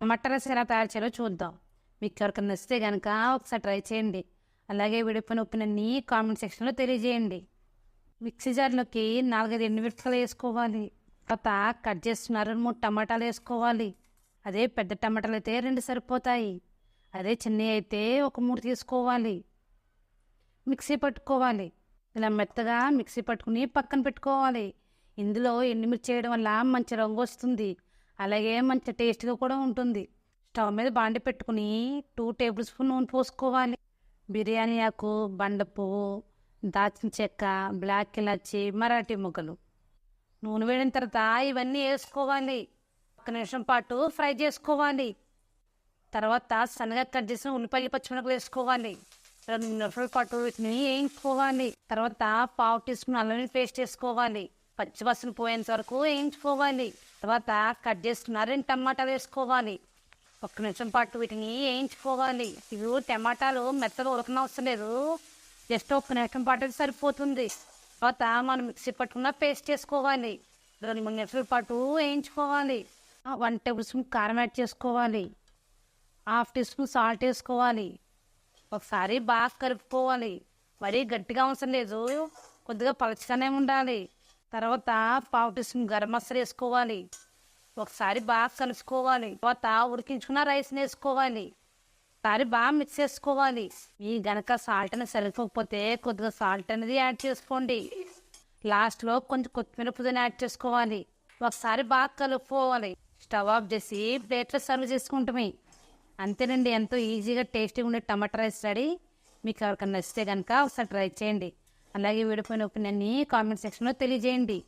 టమాటా rice ఎలా తయారు చేయాలో చూద్దాం. మీకు ఎవరికి నచ్చితే కనుక ఒకసారి ట్రై చేయండి. అలాగే విడిపోయిన ఉప్పునన్నీ కామెంట్ సెక్షన్లో తెలియజేయండి. మిక్సీ జార్లోకి నాలుగైదు ఎండుమిరపకాయలు వేసుకోవాలి. తర్వాత కట్ చేస్తున్న రెండు మూడు టమాటాలు వేసుకోవాలి. అదే పెద్ద టమాటాలు అయితే రెండు సరిపోతాయి. అదే చిన్నవి అయితే ఒక మూడు తీసుకోవాలి. మిక్సీ పట్టుకోవాలి. ఇలా మెత్తగా మిక్సీ పట్టుకుని పక్కన పెట్టుకోవాలి. ఇందులో ఎండుమిర్చి చేయడం వల్ల మంచి రంగు వస్తుంది. అలాగే మంచి టేస్ట్గా కూడా ఉంటుంది. స్టవ్ మీద బాండి పెట్టుకుని టూ టేబుల్ స్పూన్ నూనె పోసుకోవాలి. బిర్యానీ ఆకు బండ పువ్వు దాచిన చెక్క బ్లాక్ ఇలాచి మరాఠీ మొగ్గలు నూనె వేడిన తర్వాత ఇవన్నీ వేసుకోవాలి. ఒక నిమిషం పాటు ఫ్రై చేసుకోవాలి. తర్వాత సన్నగా కట్ చేసిన ఉల్లిపాయలు పచ్చిమిరపకాయలు వేసుకోవాలి. రెండు నిమిషాల పాటు వీటిని వేయించుకోవాలి. తర్వాత పావు టీ స్పూన్ అల్లం పేస్ట్ వేసుకోవాలి. పచ్చివాసన పోయేంత వరకు వేయించుకోవాలి. తర్వాత కట్ చేసుకున్న రెండు టమాటాలు వేసుకోవాలి. ఒక్క నిమిషం పాటు వీటిని వేయించుకోవాలి. ఇవి టమాటాలు మెత్తగా ఉడకన అవసరం లేదు. జస్ట్ ఒక్క నిమిషం పాటు అయితే సరిపోతుంది. తర్వాత మనం మిక్సీ పట్టుకున్న పేస్ట్ చేసుకోవాలి. రెండు మూడు నిమిషాల పాటు వేయించుకోవాలి. వన్ టేబుల్ స్పూన్ కారం యాడ్ చేసుకోవాలి. హాఫ్ టీ స్పూన్ సాల్ట్ వేసుకోవాలి. ఒకసారి బాగా కలుపుకోవాలి. మరీ గట్టిగా అవసరం లేదు. కొద్దిగా పలచగానే ఉండాలి. తర్వాత పావు టీ స్పూన్ గరం మసాలా వేసుకోవాలి. ఒకసారి బాగా కలుసుకోవాలి. తర్వాత ఉడికించుకున్న రైస్ని వేసుకోవాలి. ఒకసారి బాగా మిక్స్ చేసుకోవాలి. ఈ గనక సాల్ట్ అనేది సరిపోకపోతే కొద్దిగా సాల్ట్ అనేది యాడ్ చేసుకోండి. లాస్ట్లో కొంచెం కొత్తిమీర పుదీనా యాడ్ చేసుకోవాలి. ఒకసారి బాగా కలుపుకోవాలి. స్టవ్ ఆఫ్ చేసి ప్లేట్లో సర్వ్ చేసుకుంటామే. అంతేనండి ఎంతో ఈజీగా టేస్టీగా ఉండే టమాటా రైస్ రెడీ. మీకు ఎవరికైనా నచ్చితే కనుక ఒకసారి ట్రై చేయండి. అలాగే విడిపోయిన ఒపీనియన్ని కామెంట్ సెక్షన్లో తెలియజేయండి.